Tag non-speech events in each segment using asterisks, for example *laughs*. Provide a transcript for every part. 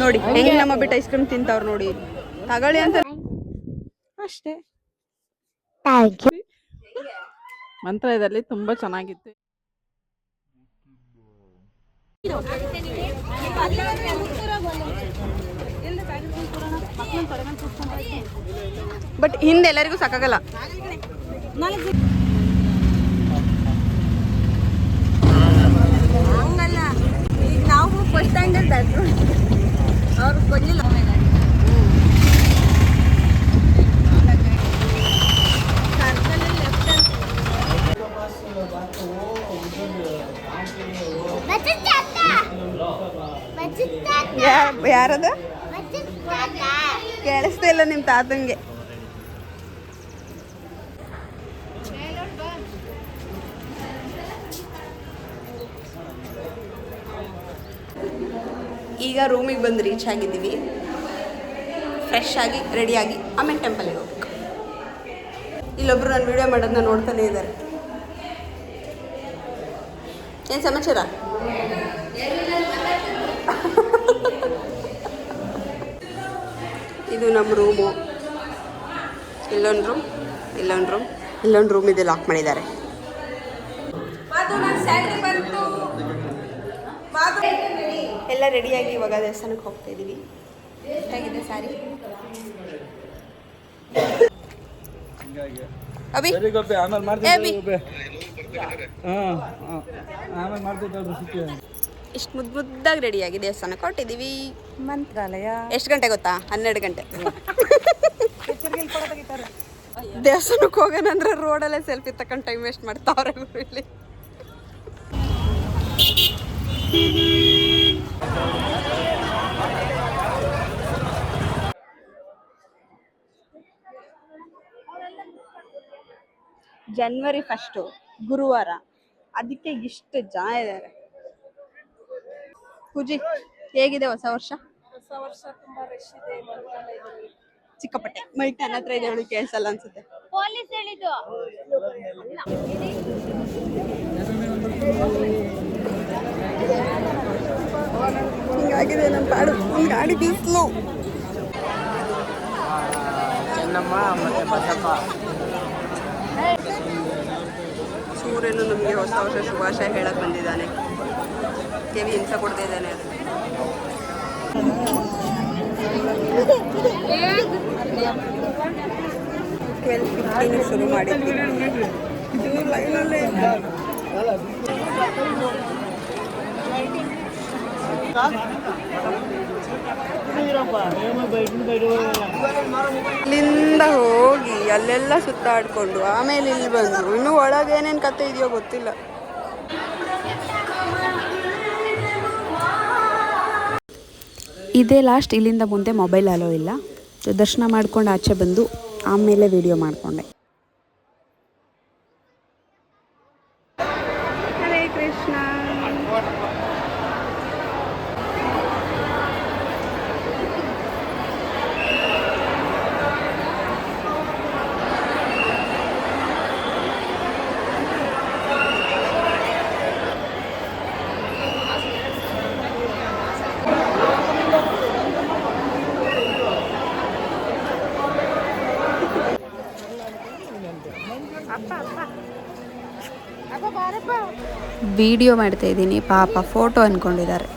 ನೋಡಿ ಹೆಂಗ್. ನಮ್ಮ ಬಿಟ್ಟು ಐಸ್ ಕ್ರೀಮ್ ತಿಂತಾವ್ರ ನೋಡಿ. ತಗೊಳ್ಳಿ ಅಂತ ಅಷ್ಟೇ. ಮಂತ್ರದಲ್ಲಿ ತುಂಬಾ ಚೆನ್ನಾಗಿತ್ತು. ಬಟ್ ಹಿಂದೆ ಎಲ್ಲರಿಗೂ ಸಾಕಾಗಲ್ಲ. ಹಂಗಲ್ಲ. ನಾವು ಫಸ್ಟ್ ಸ್ಟ್ಯಾಂಡರ್ಡ್ ಅವ್ರು ಕೊಡ್ಲಿಲ್ಲ. ಯಾರದ? ಕೇಳಿಸ್ತಾ ಇಲ್ಲ ನಿಮ್ಮ ತಾತಂಗೆ. ಈಗ ರೂಮಿಗೆ ಬಂದು ರೀಚ್ ಆಗಿದ್ದೀವಿ. ಫ್ರೆಶ್ ಆಗಿ ರೆಡಿಯಾಗಿ ಆಮೇಲೆ ಟೆಂಪಲ್ಗೆ ಹೋಗ್ಬೇಕು. ಇಲ್ಲೊಬ್ರು ನಾನು ವಿಡಿಯೋ ಮಾಡೋದನ್ನ ನೋಡ್ತಾನೆ ಇದ್ದಾರೆ ಏನು ಸಮಾಚಾರ? *laughs* ಇದು ನಮ್ಮ ರೂಮು ಇಲ್ಲೊಂದು ರೂಮ್ ಇಲ್ಲೊಂದು ರೂಮ್ ಇಲ್ಲೊಂದು ರೂಮ್ ಇದೆ ಲಾಕ್ ಮಾಡಿದ್ದಾರೆ. ಎಲ್ಲ ರೆಡಿಯಾಗಿ ಇವಾಗ ದೇವಸ್ಥಾನಕ್ಕೆ ಹೋಗ್ತಾ ಇದ್ದೀವಿ. ಹೇಗಿದೆ ಸಾರಿ? ಅಭಿ? ಆಮೇಲೆ ಇಷ್ಟು ಮುದ್ದು ಮುದ್ದಾಗಿ ರೆಡಿಯಾಗಿ ದೇವಸ್ಥಾನಕ್ಕೆ ಹೊಟ್ಟಿದ್ದೀವಿ ಮಂತ್ರಾಲಯ. ಎಷ್ಟು ಗಂಟೆ ಗೊತ್ತಾ? ಹನ್ನೆರಡು ಗಂಟೆ. *laughs* ದೇವಸ್ಥಾನಕ್ಕೆ ಹೋಗೋಣ ಅಂದ್ರೆ ರೋಡಲ್ಲೇ ಸೆಲ್ಫಿ ತಕೊಂಡು ಟೈಮ್ ವೇಸ್ಟ್ ಮಾಡ್ತಾವ್ರೆ ಇಲ್ಲಿ. ಜನ್ವರಿ ಫಸ್ಟು ಗುರುವಾರ ಅದಕ್ಕೆ ಇಷ್ಟು ಜನ ಇದ್ದಾರೆ. ಪೂಜಿ ಹೇಗಿದೆ ಹೊಸ ವರ್ಷ? ಹೊಸ ವರ್ಷ ತುಂಬಾ ರಶ್ ಇದೆ ಚಿಕ್ಕಪಟ್ಟೆ. ನನ್ನ ಹತ್ರ ಇದೆ ಅವಳಿಗೆ ಕೇಳಿಸಲ್ಲ ಅನ್ಸುತ್ತೆ. ಪೊಲೀಸ್ ಹೇಳಿದ್ದು. ಹಿಂಗಾಗಿದೆ ನಮ್ಮ ಪಾಡು ಒಂದು ಗಾಡಿ ಬೀಸ್ಲು. ಚೆನ್ನಮ್ಮ ಮತ್ತೆ ಬಸಪ್ಪ. ಸೂರ್ಯನು ನಮಗೆ ಹೊಸ ವರ್ಷ ಶುಭಾಶಯ ಹೇಳಕ್ ಬಂದಿದ್ದಾನೆ. ಕೆವಿ ಹಿಂಸ ಕೊಡ್ತಾ ಇದ್ದಾನೆ ಅದು. ಟ್ವೆಲ್ ಫಿಫ್ಟೀನ್ ಶುರು ಇದು ಲೈನಲ್ಲೇ ಇಲ್ಲಿಂದ ಹೋಗಿ ಅಲ್ಲೆಲ್ಲ ಸುತ್ತಾಡ್ಕೊಂಡು ಆಮೇಲೆ ಇಲ್ಲಿ ಬಂದು ಇನ್ನು ಒಳಗೆ ಏನೇನು ಕತೆ ಇದೆಯೋ ಗೊತ್ತಿಲ್ಲ. ಇದೇ ಲಾಸ್ಟ್ ಇಲ್ಲಿಂದ ಮುಂದೆ ಮೊಬೈಲ್ ಅಲೋ ಇಲ್ಲ. ಸೊ ದರ್ಶನ ಮಾಡ್ಕೊಂಡು ಆಚೆ ಬಂದು ಆಮೇಲೆ ವಿಡಿಯೋ ಮಾಡಿಕೊಂಡೆ. ವಿಡಿಯೋ ಮಾಡ್ತಾ ಇದ್ದೀನಿ. ಪಾಪ ಫೋಟೋ ಅಂದ್ಕೊಂಡಿದ್ದಾರೆ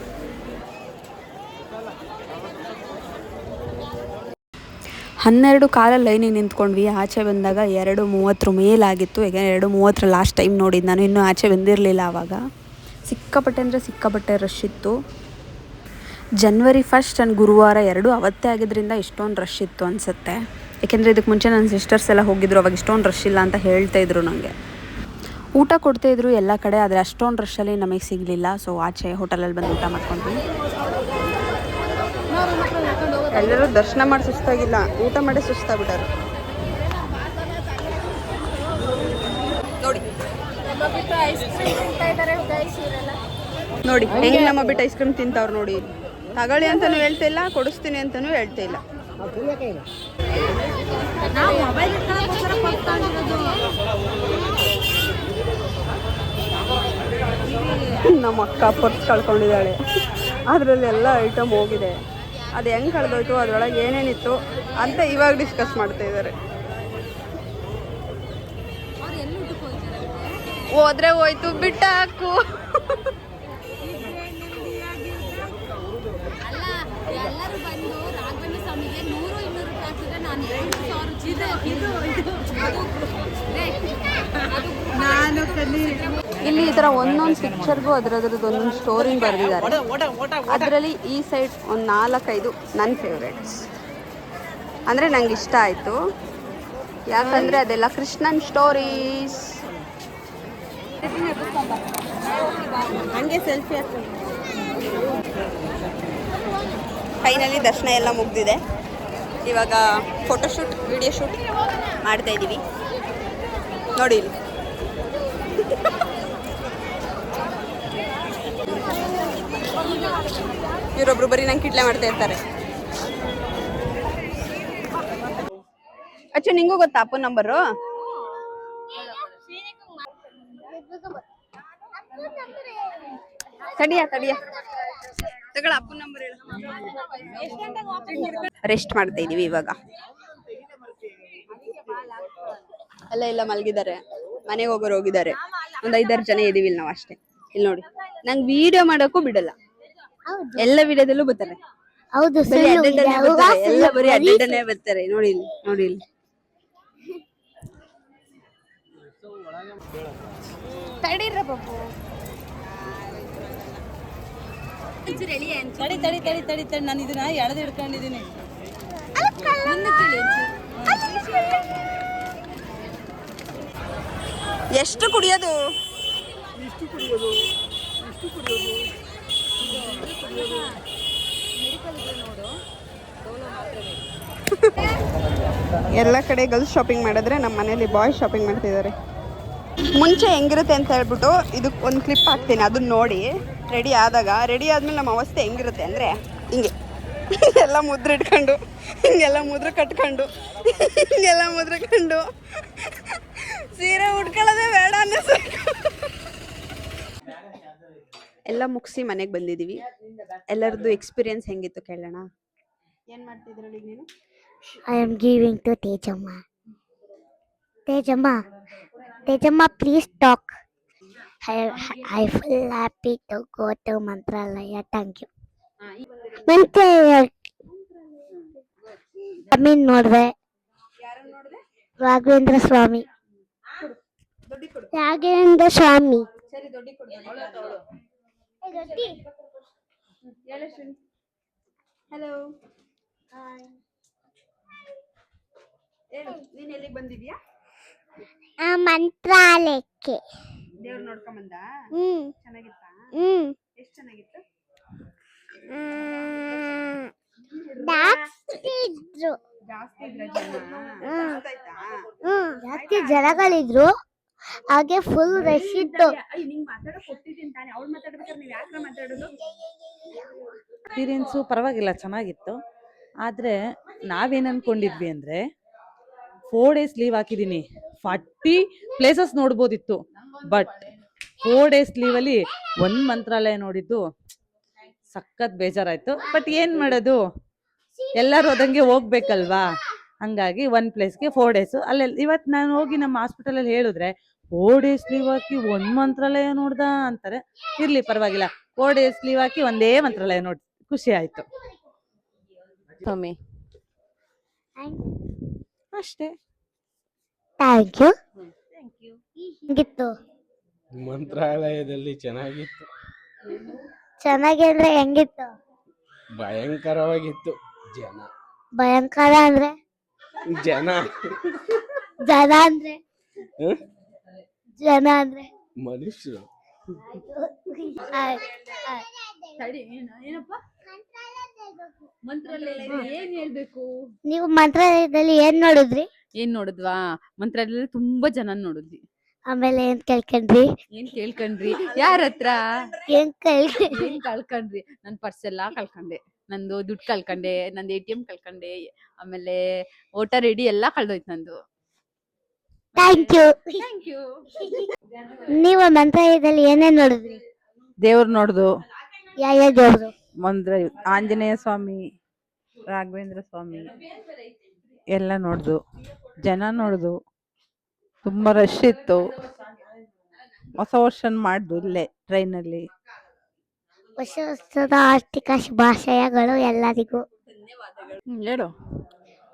ಹನ್ನೆರಡು ಕಾಲ ಲೈನಿಗೆ ನಿಂತ್ಕೊಂಡ್ವಿ. ಆಚೆ ಬಂದಾಗ ಎರಡು ಮೂವತ್ತರ ಮೇಲಾಗಿತ್ತು ಈಗ ಎರಡು ಮೂವತ್ತರ ಲಾಸ್ಟ್ ಟೈಮ್ ನೋಡಿದ್ದು ನಾನು. ಇನ್ನೂ ಆಚೆ ಬಂದಿರಲಿಲ್ಲ ಆವಾಗ ಸಿಕ್ಕಾಪಟ್ಟೆ ಅಂದರೆ ಸಿಕ್ಕಾಪಟ್ಟೆ ರಶ್ ಇತ್ತು. ಜನ್ವರಿ ಫಸ್ಟ್ ಆ್ಯಂಡ್ ಗುರುವಾರ ಎರಡು ಅವತ್ತೇ ಆಗಿದ್ದರಿಂದ ಇಷ್ಟೊಂದು ರಶ್ ಇತ್ತು ಅನಿಸುತ್ತೆ. ಯಾಕೆಂದರೆ ಇದಕ್ಕೆ ಮುಂಚೆ ನನ್ನ ಸಿಸ್ಟರ್ಸ್ ಎಲ್ಲ ಹೋಗಿದ್ರು. ಅವಾಗ ಇಷ್ಟೊಂದು ರಶ್ ಇಲ್ಲ ಅಂತ ಹೇಳ್ತಾ ಇದ್ರು ನನಗೆ ಊಟ ಕೊಡ್ತಾ ಇದ್ರು ಎಲ್ಲ ಕಡೆ ಆದರೆ ಅಷ್ಟೊಂದು ರಶಲ್ಲಿ ನಮಗೆ ಸಿಗಲಿಲ್ಲ. ಸೊ ಆಚೆ ಹೋಟೆಲಲ್ಲಿ ಬಂದು ಊಟ ಮಾಡ್ಕೊಂಡ್ವಿ. ಎಲ್ಲರೂ ದರ್ಶನ ಮಾಡಿ ಸುಸ್ತಾಗಿಲ್ಲ. ಊಟ ಮಾಡಿ ಸುಸ್ತಾಗ್ಬಿಟ್ಟಾರೆ. ನೋಡಿ. ನಮ್ಮ ಬಿಟ್ಟು ಐಸ್ ಕ್ರೀಮ್ ತಿಂತಾ ಇದ್ದಾರೆ ನೋಡಿ ಹೆಂಗ್. ನಮ್ಮ ಬಿಟ್ಟು ಐಸ್ ಕ್ರೀಮ್ ತಿಂತಾವ್ರು ನೋಡಿ. ತಗೊಳ್ಳಿ ಅಂತಾನು ಹೇಳ್ತಾ ಇಲ್ಲ ಕೊಡಿಸ್ತೀನಿ ಅಂತಾನು ಹೇಳ್ತಾ ಇಲ್ಲ. ನಾವು ಮೊಬೈಲ್ ನಮ್ಮ ಅಕ್ಕ ಪರ್ಸ್ ಕಳ್ಕೊಂಡಿದ್ದಾಳೆ. ಅದರಲ್ಲಿ ಎಲ್ಲ ಐಟಮ್ ಹೋಗಿದೆ. ಅದು ಹೆಂಗೆ ಕಳೆದೋಯ್ತು? ಅದರೊಳಗೆ ಏನೇನಿತ್ತು? ಅಂತ ಇವಾಗ ಡಿಸ್ಕಸ್ ಮಾಡ್ತಾ ಇದ್ದಾರೆ ಹೋದ್ರೆ ಹೋಯ್ತು ಬಿಟ್ಟ ಹಾಕು. ನಾನು ಇಲ್ಲಿ ಈ ಥರ ಒಂದೊಂದು ಪಿಕ್ಚರ್ಗೂ ಅದರದ್ರದ್ದು ಒಂದೊಂದು ಸ್ಟೋರಿ ಬರೆದಿದ್ದಾರೆ. ಅದರಲ್ಲಿ ಈ ಸೈಡ್ ಒಂದು ನಾಲ್ಕೈದು ನನ್ನ ಫೇವ್ರೇಟ್ಸ್ ಅಂದರೆ ನಂಗೆ ಇಷ್ಟ ಆಯಿತು. ಯಾಕಂದರೆ ಅದೆಲ್ಲ ಕೃಷ್ಣನ್ ಸ್ಟೋರೀಸ್ ಫೈನಲಿ ದರ್ಶನ ಎಲ್ಲ ಮುಗ್ದಿದೆ. ಇವಾಗ ಫೋಟೋಶೂಟ್ ವಿಡಿಯೋ ಶೂಟ್ ಮಾಡ್ತಾ ಇದ್ದೀವಿ ನೋಡಿ ಇಲ್ಲಿ. ಇವರೊಬ್ರು ಬರೀ ನಂಗೆ ಕಿಟ್ಲೆ ಮಾಡ್ತಾ ಇರ್ತಾರೆ. ಅಚ್ಚು, ನಿಂಗೂ ಗೊತ್ತಾ ಅಪ್ಪನ ನಂಬರು? ತಡಿಯ ತಡಿಯ. ತಗಳ ರೆಸ್ಟ್ ಮಾಡ್ತಾ ಇದೀವಿ ಇವಾಗ. ಅಲ್ಲ ಎಲ್ಲ ಮಲಗಿದ್ದಾರೆ. ಮನೆಗೆ ಹೋಗೋರು ಹೋಗಿದ್ದಾರೆ. ಒಂದ್ ಐದಾರು ಜನ ಇದೀವಿ ಇಲ್ಲಿ ನಾವು ಅಷ್ಟೇ. ಇಲ್ಲಿ ನೋಡಿ. ನಂಗೆ ವಿಡಿಯೋ ಮಾಡೋಕ್ಕೂ ಬಿಡಲ್ಲ. ಎಲ್ಲ ವಿಡಿಯೋದಲ್ಲೂ ಬರ್ತಾರೆ. ಹೌದು ಬರೀ ಇದು ಬರ್ತಾರೆ ಎಲ್ಲ ಬರೀ ಅಡ್ಡಡ್ಡನೆ ಬರ್ತಾರೆ. ನೋಡಿ ಇಲ್ಲಿ ನೋಡಿ ಇಲ್ಲಿ. ತಡೀರ ಬಾಬು. ತಡಿ ತಡಿ ತಡಿ ತಡಿ ತಡಿ. ನಾನು ಇದನ್ನ ಎಳೆದು ಹಿಡ್ಕೊಂಡಿದ್ದೀನಿ. ಎಷ್ಟು ಕುಡಿಯೋದು? *laughs* ಎಲ್ಲ ಕಡೆ ಗರ್ಲ್ಸ್ ಶಾಪಿಂಗ್ ಮಾಡಿದ್ರೆ ನಮ್ಮ ಮನೇಲಿ ಬಾಯ್ಸ್ ಶಾಪಿಂಗ್ ಮಾಡ್ತಿದ್ದಾರೆ. ಮುಂಚೆ ಹೆಂಗಿರುತ್ತೆ ಅಂತ ಹೇಳ್ಬಿಟ್ಟು ಇದಕ್ಕೆ ಒಂದು ಕ್ಲಿಪ್ ಹಾಕ್ತೀನಿ, ಅದನ್ನ ನೋಡಿ. ರೆಡಿ ಆದಾಗ, ರೆಡಿ ಆದ್ಮೇಲೆ ನಮ್ಮ ಅವಸ್ಥೆ ಹೆಂಗಿರುತ್ತೆ ಅಂದರೆ ಹಿಂಗೆ. ಎಲ್ಲ ಮುದ್ರೆ ಇಟ್ಕೊಂಡು, ಹಿಂಗೆಲ್ಲ ಮುದ್ರೆ ಕಟ್ಕೊಂಡು, ಹಿಂಗೆಲ್ಲ ಮುದ್ರೆ ಕಂಡು. ಸೀರೆ ಉಟ್ಕೊಳ್ಳೋದೇ ಬೇಡ ಅನ್ನಿಸ್ ಎಲ್ಲ ಮುಗಿಸಿ ಮನೆಗೆ ಬಂದಿದ್ದೀವಿ ಎಲ್ಲರದು ಎಕ್ಸ್ಪೀರಿಯನ್ಸ್ ಹೆಂಗಿತ್ತು ಕೇಳೋಣ. ಏನ್ ಮಾಡ್ತಿದ್ರು I am giving to Tejamma. Tejamma Tejamma please talk I I full happy to go to Mantralaya. Thank you ಮತ್ತೆ ಅಮೀನ್ ನೋಡಿದೆ. ರಾಘವೇಂದ್ರ ಸ್ವಾಮಿ. ರಾಘವೇಂದ್ರ ಸ್ವಾಮಿ. ಸರಿ ದೊಡ್ಡ ದೊಡ್ಡ ಕೊಡು ಹಲೋ ಹೇಳು ನೀನು ಎಲ್ಲಿಗೆ ಬಂದಿದ್ಯಾ? ಮಂತ್ರಾಲಯಕ್ಕೆ. ದೇವ್ರು ನೋಡ್ಕೊಂಬಂದ ಹ್ಮ್. ಚೆನ್ನಾಗಿತ್ತಾ? ಹ್ಮ್. ಎಷ್ಟು ಚೆನ್ನಾಗಿತ್ತು? ಜಾಸ್ತಿ ಇದ್ರು. ಜಾಸ್ತಿ ಇದ್ರ ಜನ? ಗೊತ್ತಾಯ್ತಾ ಹ್ಮ್. ಜಾಸ್ತಿ ಜನಗಳಿದ್ರು. ಹಾಗೆ ಫುಲ್ ರಶ್ ಇತ್ತು. ಅಯ್ಯ ನಿಂಗೆ ಮಾತಾಡೋ ಕೊಟ್ಟಿದ್ದೀನಿ ತಾನೆ. ಅವ್ಳು ಮಾತಾಡ್ಬೇಕಾದ್ರೆ ನೀವು ಯಾಕೆ ಮಾತಾಡೋದು? ಎಕ್ಸ್ಪೀರಿಯನ್ಸು ಪರವಾಗಿಲ್ಲ ಚೆನ್ನಾಗಿತ್ತು. ಆದರೆ ನಾವೇನು ಅನ್ಕೊಂಡಿದ್ವಿ ಅಂದರೆ ಫೋರ್ ಡೇಸ್ ಲೀವ್ ಹಾಕಿದ್ದೀನಿ ಫಾರ್ಟಿ ಪ್ಲೇಸಸ್ ನೋಡ್ಬೋದಿತ್ತು. ಬಟ್ ಫೋರ್ ಡೇಸ್ ಲೀವಲ್ಲಿ ಒಂದು ಮಂತ್ರಾಲಯ ನೋಡಿದ್ದು ಸಖತ್ ಬೇಜಾರಾಯಿತು. ಬಟ್ ಏನು ಮಾಡೋದು? ಎಲ್ಲರೂ ಅದಂಗೆ ಹೋಗ್ಬೇಕಲ್ವಾ? ಹಂಗಾಗಿ ಒನ್ ಪ್ಲೇಸ್ಗೆ ಫೋರ್ ಡೇಸು ಅಲ್ಲೆಲ್ಲ ಇವತ್ತು ನಾನು ಹೋಗಿ ನಮ್ಮ ಹಾಸ್ಪಿಟಲಲ್ಲಿ ಹೇಳಿದ್ರೆ ಫೋರ್ ಡೇಸ್ ಲೀವ್ ಹಾಕಿ ಒಂದು ಮಂತ್ರಾಲಯ ನೋಡ್ದ ಅಂತಾರೆ. ಇರ್ಲಿ ಪರವಾಗಿಲ್ಲ. ಫೋರ್ ಡೇಸ್ ಲೀವ್ ಹಾಕಿ ಒಂದೇ ಮಂತ್ರಾಲಯ ನೋಡಿ ಖುಷಿ ಆಯ್ತು. ಸ್ವಾಮಿ. ಅಷ್ಟೇ. ಥ್ಯಾಂಕ್ ಯು ಹೆಂಗಿತ್ತು. ಮಂತ್ರಾಲಯದಲ್ಲಿ ಚೆನ್ನಾಗಿತ್ತು. ಚೆನ್ನಾಗಿ ಅಂದ್ರೆ ಹೆಂಗಿತ್ತು? ಭಯಂಕರವಾಗಿತ್ತು ಜನ. ಭಯಂಕರ ಅಂದ್ರೆ? ಜನ. ಜನ ಅಂದ್ರೆ? ಜನ ಅಂದ್ರೆ? ಮನುಷ್ಯರು. ಏನ್ ಹೇಳ್ಬೇಕು? ನೀವು ಮಂತ್ರಾಲಯದಲ್ಲಿ ಏನ್ ನೋಡಿದ್ರಿ? ಏನ್ ನೋಡಿದ್ವಾ? ಮಂತ್ರಾಲಯದಲ್ಲಿ ತುಂಬಾ ಜನ ನೋಡಿದ್ವಿ. ಆಮೇಲೆ ಏನ್ ಕೇಳ್ಕೊಂಡ್ರಿ? ಏನ್ ಕೇಳ್ಕೊಂಡ್ರಿ? ಯಾರ ಹತ್ರ ಏನ್ ಕೇಳ್ಕೊಂಡ್ರಿ? ಏನ್ ಕಳ್ಕೊಂಡ್ರಿ? ನನ್ ಪರ್ಸ್ ಎಲ್ಲಾ ಕಳ್ಕೊಂಡೆ. ನಂದು ದುಡ್ಡು ಕಳ್ಕೊಂಡೆ ನಂದು ಎ ಟಿ ಎಂ ಕಳ್ಕೊಂಡೆ ಆಮೇಲೆ ವೋಟರ್ ಐಡಿ ಎಲ್ಲ ಕಳ್ದೋಯ್ತು ನಂದು. ಥ್ಯಾಂಕ್ ಯು ಥ್ಯಾಂಕ್ ಯು ನೀವು ಮಂತ್ರಾಲಯದಲ್ಲಿ ಏನೇನ್ ನೋಡಿದ್ರಿ? ದೇವ್ರು ನೋಡ್ದು. ಯಾವ ಯಾವ ದೇವ್ರು? ಮಂದ್ರ ಆಂಜನೇಯ ಸ್ವಾಮಿ ರಾಘವೇಂದ್ರ ಸ್ವಾಮಿ ಎಲ್ಲ ನೋಡ್ದು. ಜನ ನೋಡ್ದು. ತುಂಬಾ ರಶ್ ಇತ್ತು. ಹೊಸ ವರ್ಷನ್ ಮಾಡ್ದು ಇಲ್ಲೇ ಟ್ರೈನಲ್ಲಿ ಹೊಸ ವರ್ಷದ ಆರ್ಥಿಕ ಶುಭಾಶಯಗಳು ಎಲ್ಲರಿಗೂ. ಹೇಳು.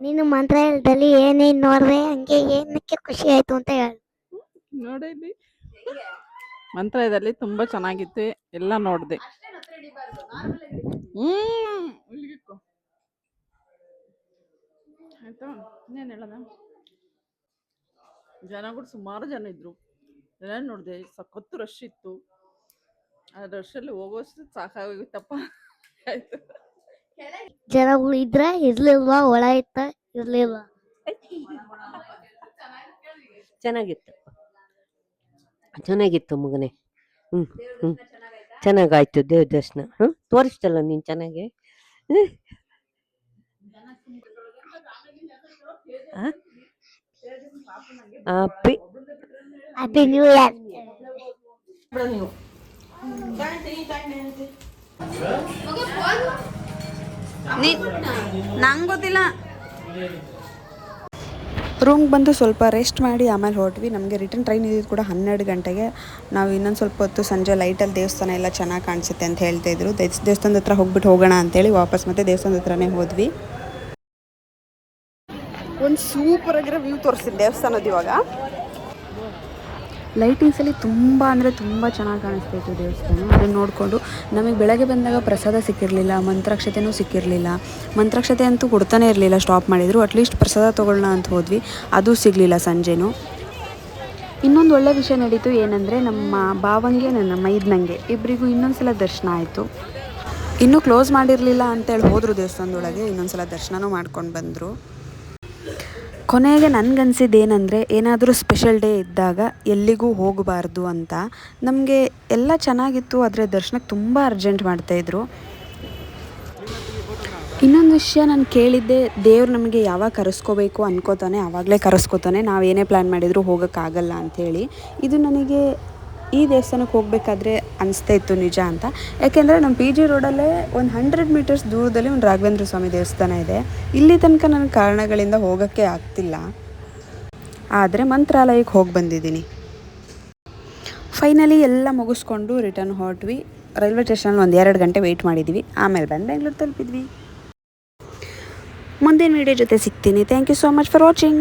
ನೀನು ಮಂತ್ರಾಲಯದಲ್ಲಿ ಏನೇನು ನೋಡ್ರೆ ಹಂಗೆ ಏನಕ್ಕೆ ಖುಷಿ ಆಯ್ತು ಅಂತ ಹೇಳು. ನೋಡಿ ಮಂತ್ರಾಲಯದಲ್ಲಿ ತುಂಬಾ ಚೆನ್ನಾಗಿತ್ತು ಎಲ್ಲ ನೋಡಿದೆ. ಆಯ್ತಾ? ಇನ್ನೇನು ಜನಗಳು ಸುಮಾರು ಜನ ಇದ್ರು. ಎಲ್ಲ ನೋಡಿದೆ ಸಖತ್ತು ರಶ್ ಇತ್ತು. ರಶಲ್ಲಿ ಹೋಗೋಷ್ಟು ಸಾಕಾಗೋಗಿತ್ತಪ್ಪ. ಆಯ್ತು. ಜನಗಳು ಇದ್ರ ಇರ್ಲಿಲ್ವಾ ಒಳ ಇತ್ತ ಇರ್ಲಿಲ್ವಾ? ಚೆನ್ನಾಗಿತ್ತು. ಚೆನ್ನಾಗಿತ್ತು ಮಗನೇ. ಹ್ಞೂ ಹ್ಞೂ ಚೆನ್ನಾಗಾಯ್ತು ದೇವ್ರ ದರ್ಶನ. ಹ್ಞೂ ತೋರಿಸ್ತಲ್ಲ ನೀನು ಚೆನ್ನಾಗಿ? ಹ್ಯಾಪಿ ನ್ಯೂ ಇಯರ್ ನೀ ನಂಗೆ ಗೊತ್ತಿಲ್ಲ ರೂಮ್ಗೆ ಬಂದು ಸ್ವಲ್ಪ ರೆಸ್ಟ್ ಮಾಡಿ ಆಮೇಲೆ ಹೊರಟ್ವಿ. ನಮಗೆ ರಿಟರ್ನ್ ಟ್ರೈನ್ ಇದ್ದಿದ್ದು ಕೂಡ ಹನ್ನೆರಡು ಗಂಟೆಗೆ. ನಾವು ಇನ್ನೊಂದು ಸ್ವಲ್ಪ ಹೊತ್ತು ಸಂಜೆ ಲೈಟಲ್ಲಿ ದೇವಸ್ಥಾನ ಎಲ್ಲ ಚೆನ್ನಾಗಿ ಕಾಣಿಸುತ್ತೆ ಅಂತ ಹೇಳ್ತಾ ಇದ್ರು. ದೇವ್ಸ್- ದೇವಸ್ಥಾನದ ಹತ್ರ ಹೋಗ್ಬಿಟ್ಟು ಹೋಗೋಣ ಅಂತೇಳಿ ವಾಪಸ್ ಮತ್ತೆ ದೇವಸ್ಥಾನದ ಹತ್ರನೇ ಹೋದ್ವಿ. ಒಂದು ಸೂಪರ್ ಆಗಿರೋ ವ್ಯೂ ತೋರಿಸ್ತೀನಿ ದೇವಸ್ಥಾನದ ಇವಾಗ. ಲೈಟಿಂಗ್ಸಲ್ಲಿ ತುಂಬ ಅಂದರೆ ತುಂಬ ಚೆನ್ನಾಗಿ ಕಾಣಿಸ್ತಾ ಇತ್ತು ದೇವಸ್ಥಾನ. ಅದನ್ನು ನೋಡಿಕೊಂಡು ನಮಗೆ ಬೆಳಗ್ಗೆ ಬಂದಾಗ ಪ್ರಸಾದ ಸಿಕ್ಕಿರಲಿಲ್ಲ, ಮಂತ್ರಾಕ್ಷತೆನೂ ಸಿಕ್ಕಿರಲಿಲ್ಲ. ಮಂತ್ರಾಕ್ಷತೆ ಅಂತೂ ಕೊಡ್ತಾನೆ ಇರಲಿಲ್ಲ ಸ್ಟಾಪ್ ಮಾಡಿದರು. ಅಟ್ಲೀಸ್ಟ್ ಪ್ರಸಾದ ತೊಗೊಳ್ಳೋಣ ಅಂತ ಹೋದ್ವಿ. ಅದು ಸಿಗಲಿಲ್ಲ ಸಂಜೆನೂ. ಇನ್ನೊಂದು ಒಳ್ಳೆ ವಿಷಯ ನಡೀತು ಏನಂದರೆ ನಮ್ಮ ಭಾವಂಗೆ ನನ್ನ ಮೈದ್ನಂಗೆ ಇಬ್ಬರಿಗೂ ಇನ್ನೊಂದು ಸಲ ದರ್ಶನ ಆಯಿತು. ಇನ್ನೂ ಕ್ಲೋಸ್ ಮಾಡಿರಲಿಲ್ಲ ಅಂತೇಳಿ ಹೋದರು ದೇವಸ್ಥಾನದೊಳಗೆ ಇನ್ನೊಂದು ಸಲ ದರ್ಶನನೂ ಮಾಡ್ಕೊಂಡು ಬಂದರು. ಕೊನೆಗೆ ನನಗನ್ಸಿದ್ದು ಏನಂದರೆ ಏನಾದರೂ ಸ್ಪೆಷಲ್ ಡೇ ಇದ್ದಾಗ ಎಲ್ಲಿಗೂ ಹೋಗಬಾರ್ದು ಅಂತ. ನಮಗೆ ಎಲ್ಲ ಚೆನ್ನಾಗಿತ್ತು, ಆದರೆ ದರ್ಶನಕ್ಕೆ ತುಂಬ ಅರ್ಜೆಂಟ್ ಮಾಡ್ತಾಯಿದ್ರು. ಇನ್ನೊಂದು ವಿಷಯ ನಾನು ಕೇಳಿದ್ದೆ, ದೇವ್ರು ನಮಗೆ ಯಾವಾಗ ಕರೆಸ್ಕೋಬೇಕು ಅನ್ಕೋತಾನೆ, ಆವಾಗಲೇ ಕರೆಸ್ಕೋತಾನೆ, ನಾವು ಏನೇ ಪ್ಲ್ಯಾನ್ ಮಾಡಿದರೂ ಹೋಗೋಕ್ಕಾಗಲ್ಲ ಅಂಥೇಳಿ ಇದು ನನಗೆ ಈ ದೇವಸ್ಥಾನಕ್ಕೆ ಹೋಗಬೇಕಾದ್ರೆ ಅನಿಸ್ತಾ ಇತ್ತು ನಿಜ ಅಂತ. ಯಾಕೆಂದರೆ ನಮ್ಮ ಪಿ ಜಿ ರೋಡಲ್ಲೇ ಒಂದು ಹಂಡ್ರೆಡ್ ಮೀಟರ್ಸ್ ದೂರದಲ್ಲಿ ಒಂದು ರಾಘವೇಂದ್ರ ಸ್ವಾಮಿ ದೇವಸ್ಥಾನ ಇದೆ. ಇಲ್ಲಿ ತನಕ ನನಗೆ ಕಾರಣಗಳಿಂದ ಹೋಗೋಕ್ಕೆ ಆಗ್ತಿಲ್ಲ. ಆದರೆ ಮಂತ್ರಾಲಯಕ್ಕೆ ಹೋಗಿ ಬಂದಿದ್ದೀನಿ. ಫೈನಲಿ ಎಲ್ಲ ಮುಗಿಸ್ಕೊಂಡು ರಿಟರ್ನ್ ಹೊರಟ್ವಿ. ರೈಲ್ವೆ ಸ್ಟೇಷನಲ್ಲಿ ಒಂದು ಎರಡು ಗಂಟೆ ವೆಯ್ಟ್ ಮಾಡಿದ್ವಿ. ಆಮೇಲೆ ಬಂದು ಬೆಂಗಳೂರು ತಲುಪಿದ್ವಿ. ಮುಂದಿನ ವೀಡಿಯೋ ಜೊತೆ ಸಿಗ್ತೀನಿ. Thank you so much for watching